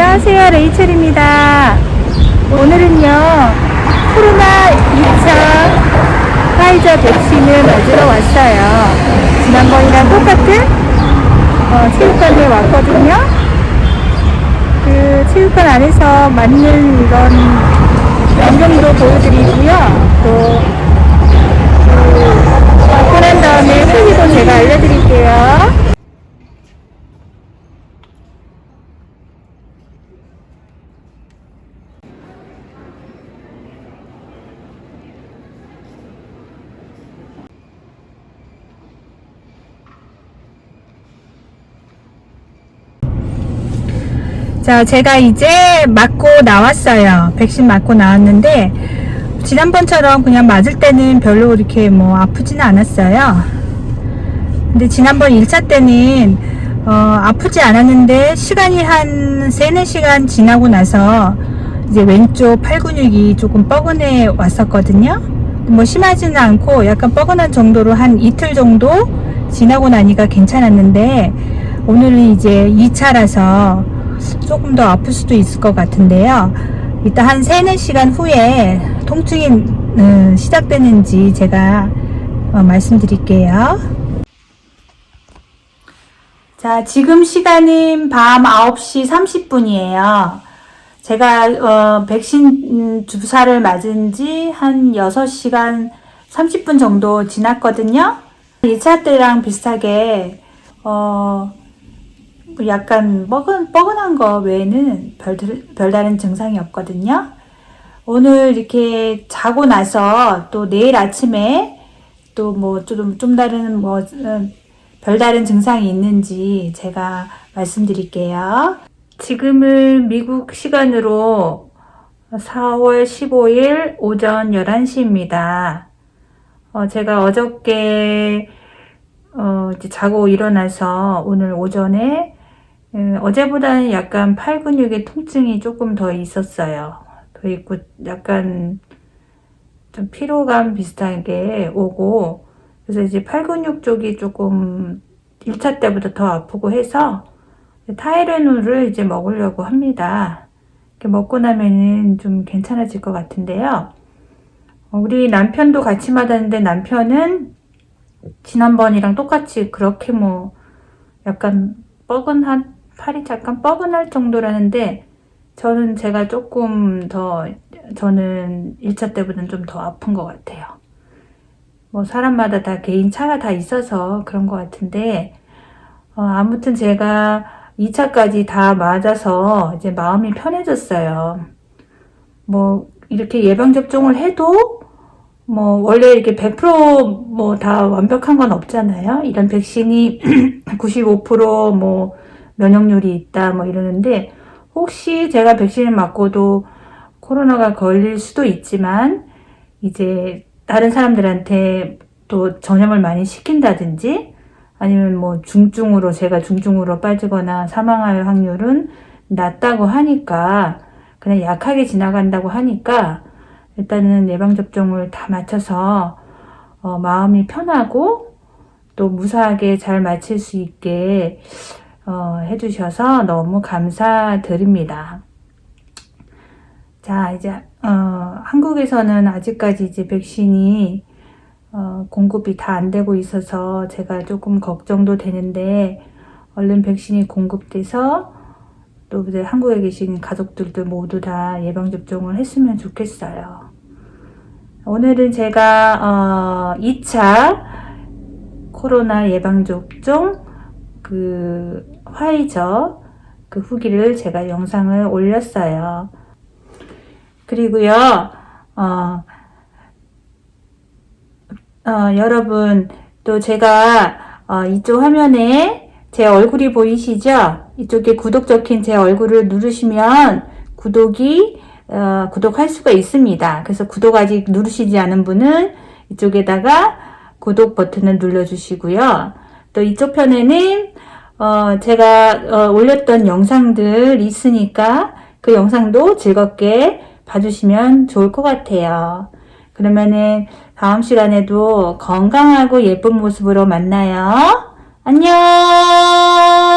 안녕하세요. 레이첼입니다. 오늘은요, 코로나 2차 화이자 백신을 맞으러 왔어요. 지난번이랑 똑같은 어, 체육관에 왔거든요. 그 체육관 안에서 맞는 이런 광경도 보여드리고요. 또, 그, 맞고 난 다음에 후기도 제가 알려드릴게요. 자, 제가 이제 맞고 나왔어요. 백신 맞고 나왔는데, 지난번처럼 그냥 맞을 때는 별로 이렇게 뭐 아프지는 않았어요. 근데 지난번 1차 때는, 어, 아프지 않았는데, 시간이 한 3, 4시간 지나고 나서, 이제 왼쪽 팔 근육이 조금 뻐근해 왔었거든요. 뭐 심하지는 않고 약간 뻐근한 정도로 한 이틀 정도 지나고 나니까 괜찮았는데, 오늘은 이제 2차라서 조금 더 아플 수도 있을 것 같은데요. 이따 한 3, 4시간 후에 통증이 음, 시작되는지 제가 어, 말씀드릴게요. 자, 지금 시간은 밤 9시 30분이에요. 제가 어, 백신 음, 주사를 맞은 지 한 6시간 30분 정도 지났거든요. 2차 때랑 비슷하게 어, 약간 뻐근, 뻐근한 거 외에는 별, 별다른 증상이 없거든요. 오늘 이렇게 자고 나서 또 내일 아침에 또 뭐 좀, 좀 다른 뭐, 음, 별다른 증상이 있는지 제가 말씀드릴게요. 지금은 미국 시간으로 4월 15일 오전 11시입니다. 어, 제가 어저께 어, 이제 자고 일어나서 오늘 오전에 음, 어제보다는 약간 팔 근육의 통증이 조금 더 있었어요. 더 있고 약간 좀 피로감 비슷하게 오고 그래서 이제 팔 근육 쪽이 조금 1차 때보다 더 아프고 해서 타이레놀을 이제 먹으려고 합니다. 이렇게 먹고 나면은 좀 괜찮아질 것 같은데요. 어, 우리 남편도 같이 맞았는데 남편은 지난번이랑 똑같이 그렇게 뭐 약간 뻐근한 팔이 잠깐 뻐근할 정도라는데 저는 제가 조금 더 저는 1차 때보다는 좀 더 아픈 것 같아요. 뭐 사람마다 다 개인 차가 다 있어서 그런 것 같은데 어, 아무튼 제가 2차까지 다 맞아서 이제 마음이 편해졌어요. 뭐 이렇게 예방 접종을 해도 뭐 원래 이렇게 100%뭐 다 완벽한 건 없잖아요. 이런 백신이 95%뭐 면역률이 있다 뭐 이러는데 혹시 제가 백신을 맞고도 코로나가 걸릴 수도 있지만 이제 다른 사람들한테 또 전염을 많이 시킨다든지 아니면 뭐 중증으로 제가 중증으로 빠지거나 사망할 확률은 낮다고 하니까 그냥 약하게 지나간다고 하니까 일단은 예방접종을 다 맞춰서 어, 마음이 편하고 또 무사하게 잘 마칠 수 있게 어, 해주셔서 너무 감사드립니다. 자, 이제, 어, 한국에서는 아직까지 이제 백신이, 어, 공급이 다 안 되고 있어서 제가 조금 걱정도 되는데, 얼른 백신이 공급돼서 또 이제 한국에 계신 가족들도 모두 다 예방접종을 했으면 좋겠어요. 오늘은 제가, 어, 2차 코로나 예방접종 그 화이저 그 후기를 제가 영상을 올렸어요. 그리고요, 어, 어, 여러분, 또 제가, 어, 이쪽 화면에 제 얼굴이 보이시죠? 이쪽에 구독 적힌 제 얼굴을 누르시면 구독이, 어, 구독할 수가 있습니다. 그래서 구독 아직 누르시지 않은 분은 이쪽에다가 구독 버튼을 눌러주시고요. 또 이쪽 편에는 어, 제가 어, 올렸던 영상들 있으니까 그 영상도 즐겁게 봐주시면 좋을 것 같아요. 그러면은 다음 시간에도 건강하고 예쁜 모습으로 만나요. 안녕!